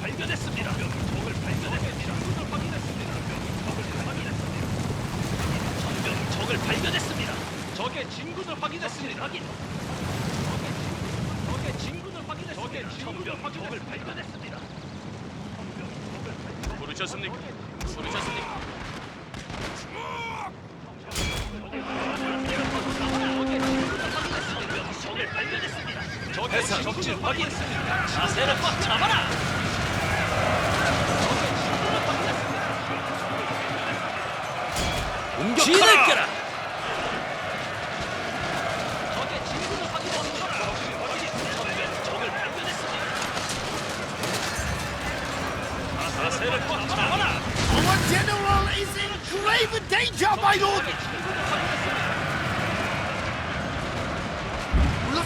발견했습니다. 적을 발견했습니다. 적을 확인했습니다. 적을 확인했습니다. 적병 적을 발견했습니다. 적의 진군을 확인했습니다. 확인. 적의 진군을 확인했습니다. 적의 진군을 적을 발견했습니다. 부르셨습니까? 부르셨습니까? 적을 발견했습니다. 적의 적진을 확인했습니다. 자세를 꽉 잡아라. Our general is in grave danger, my lord! Nous le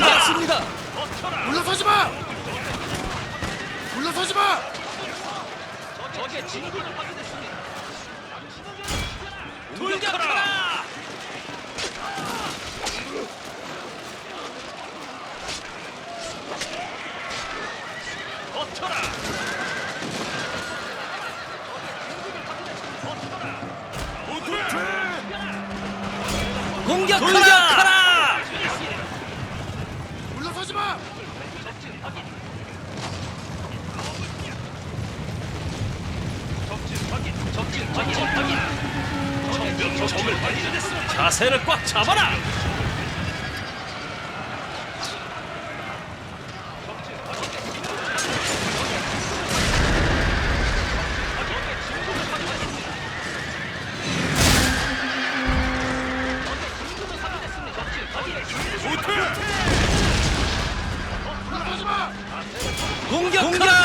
받았습니다. 버텨라. 물러서지 마! 물러서지 마! 적의 진군을 확인했습니다. 돌격하라. 버텨라. 자세를 꽉 잡아라. 마! 공격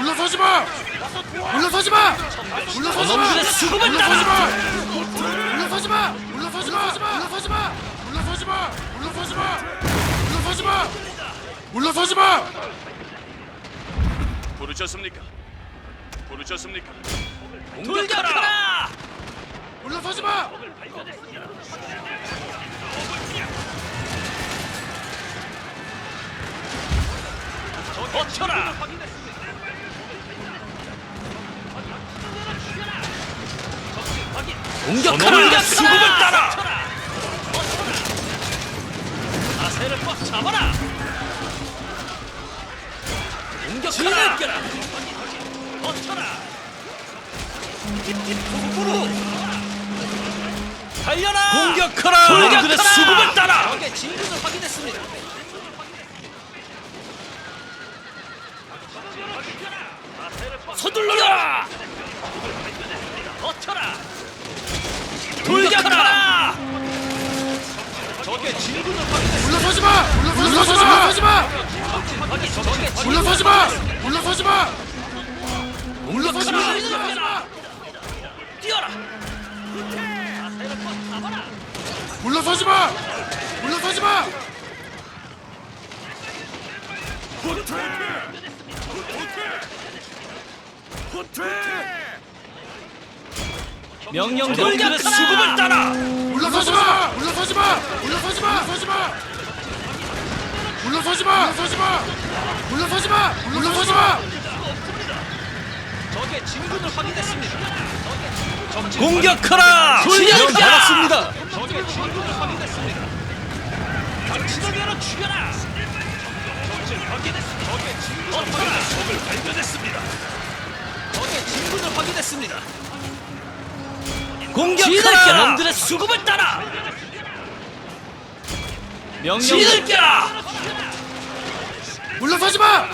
물러서지 마! 물러서지 마! 물러서지 마! 물러서지 따라. 마! 물러서지 마! 물러서지 마! 물러서지 마! 물러서지 마! 물러서지 마! 물러서지 마! 물러서지 마! 부르셨습니까? 부르셨습니까? 돌격하라. 물러서지 마! 버텨라. 공격하라. 수급을 따라. 자세를 꽉 잡아라. 공격하라. 버텨라. 달려라. 공격하라. 저놈들의 수급을 따라. 적의 진군을 확인했습니다. 서둘러라! 버텨라! 돌격하라! 적의 진군을 확인했습니다. 물러서지 마! 물러서지 마! 물러서지 마! 확인, 적의 진군을 물러서지 마! 물러서지 마! 물러서지 마! 뛰어라! 물러서지 마! 물러서지 마! 명령 돌격의 수급을 따라! 물러서지 마! 물러서지 마! 물러서지 마! 물러서지 마! 물러서지 마! 물러서지 마! 물러서지 마! 물러서지 마! 적의 진군을 확인했습니다. 공격하라! 돌격하라! 적의 진군을 확인했습니다. 당신에게로 죽여라! 적을. 적의 진군을 확인했습니다. 적을 발견했습니다. 적의 진군을 확인했습니다. 공격하라! 놈들의 수급을 따라! 명령을 깨라! 물러서지 마!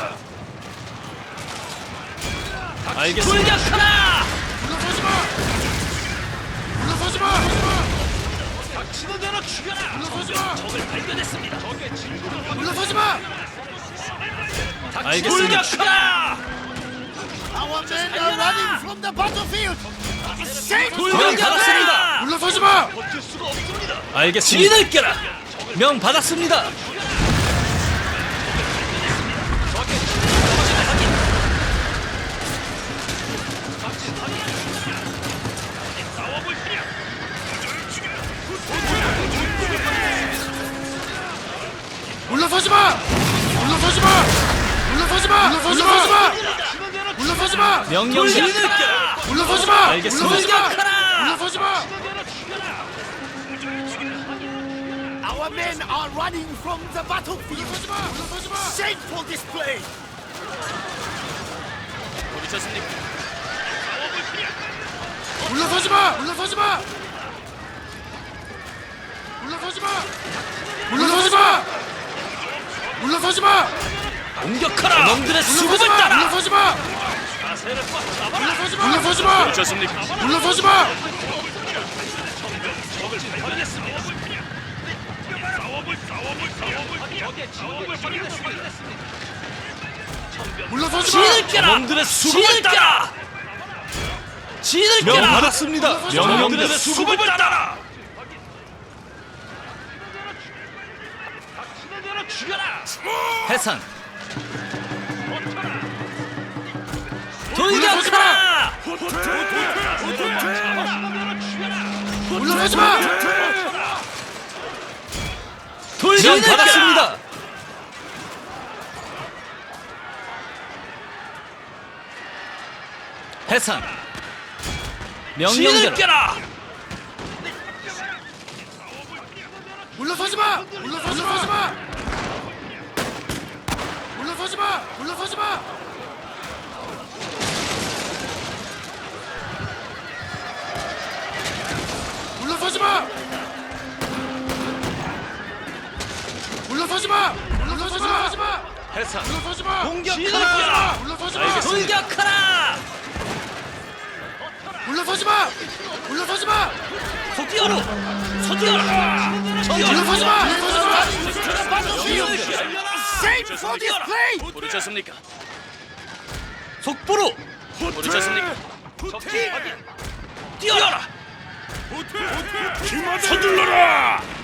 알겠습니다. 돌격하라! 물러서지 마! 물러서지 마! 닥치는 대로 죽여라! 물러서지 마! 적을 발견했습니다. 적의 진군을 확인. 물러서지 마! 알겠습니다. 돌격하라! Our men are running from the battlefield. Save 받았습니다. 물러서지 마. 버틸 수가 없습니다. 알겠습니다. 뒤늦게라. 명 받았습니다. 물러서지 마. 물러서지 마. 물러서지 마. 물러서지 마. 물러서지 마. 명령 뒤늦게라. 물러서지 마. 알겠습니다. 물러서지 마. 물러서지 마. Our men are running from the battlefield. Shameful display. 부르셨습니까? 물러서지 마. 물러서지 마. 물러서지 마. 물러서지 마. 물러서지 마. 공격하라. 놈들의 수급을. 따라. 물러서지 마. 물러서지 마. 물러서지 마. 부르셨습니까? 물러서지 마. 하겠습니다. 물러서지 마. 뒤늦게라. 놈들의 수급을 따라. 뒤늦게라. 명 받았습니다. 명령들의 수급을 따라. 해산. 돌격하라. 물러서지 마. 돌격 받았습니다. 해산. 명령대로. 물러서지 마. 물러서지 마. 물러서지 마. 물러서지 마. 물러서지 마. 해산. 물러서지 마. 공격하라. 물러서지 마. 돌격하라. 물러서지 마. 물러서지 마. 서디어로. 서디어라. 물러서지 마. 물러서지 마. 부르셨습니까? 부르셨습니까? 속보로 부르셨습니까? 뛰어라. 서둘러라.